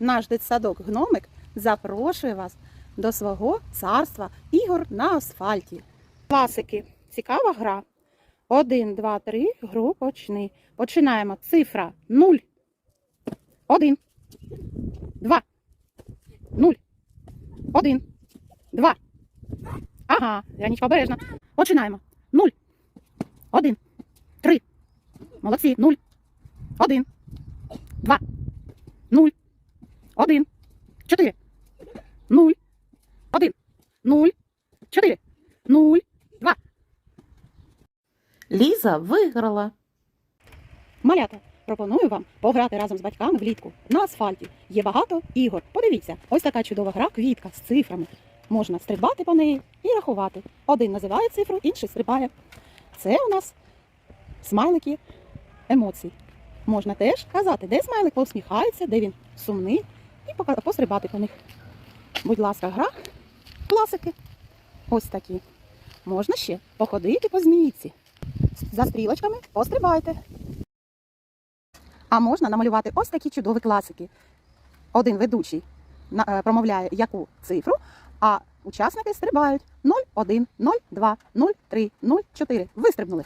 Наш дитсадок гномик запрошує вас до свого царства ігор на асфальті. Класики. Цікава гра. 1, 2, 3, гру почни. Починаємо. Цифра 0. 1, 2, 0, 1, 2. Ага, Янічка обережна. Починаємо. 0, 1, 3. Молодці. 0, 1, 2, 0. 0, 4, 0, 2. Ліза виграла. Малята. Пропоную вам пограти разом з батьками влітку на асфальті. Є багато ігор. Подивіться, ось така чудова гра квітка з цифрами. Можна стрибати по неї і рахувати. Один називає цифру, інший стрибає. Це у нас смайлики емоцій. Можна теж казати, де смайлик посміхається, де він сумний, і пострибати по них. Будь ласка, гра класики. Ось такі. Можна ще походити по змійці. За стрілочками пострибайте. А можна намалювати ось такі чудові класики. Один ведучий е, промовляє яку цифру, а учасники стрибають 0, 1, 0, 2, 0, 3, 0, 4. Вистрибнули.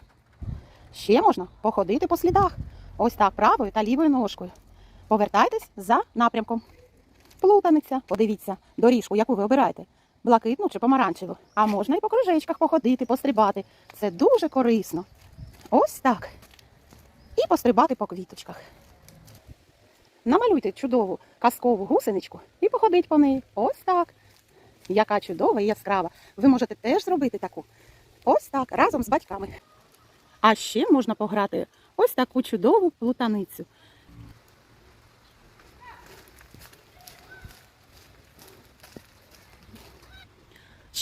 Ще можна походити по слідах. Ось так правою та лівою ножкою. Повертайтесь за напрямком. Плутаниця, подивіться, доріжку, яку ви обираєте. Блакитну чи помаранчеву. А можна і по кружечках походити, пострибати. Це дуже корисно. Ось так і пострибати по квіточках. Намалюйте чудову казкову гусеничку і походіть по неї. Ось так. Яка чудова і яскрава. Ви можете теж зробити таку. Ось так, разом з батьками. А ще можна пограти ось таку чудову плутаницю.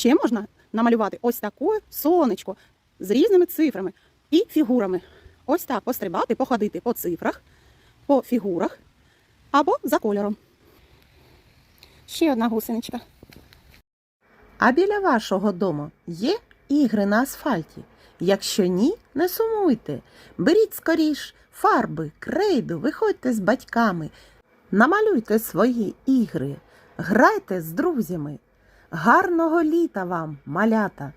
Ще можна намалювати ось таке сонечко з різними цифрами і фігурами. Ось так пострибати, походити по цифрах, по фігурах або за кольором. Ще одна гусеничка. А біля вашого дому є ігри на асфальті? Якщо ні, не сумуйте. Беріть скоріш фарби, крейду, виходьте з батьками, намалюйте свої ігри, грайте з друзями. Гарного літа вам, малята!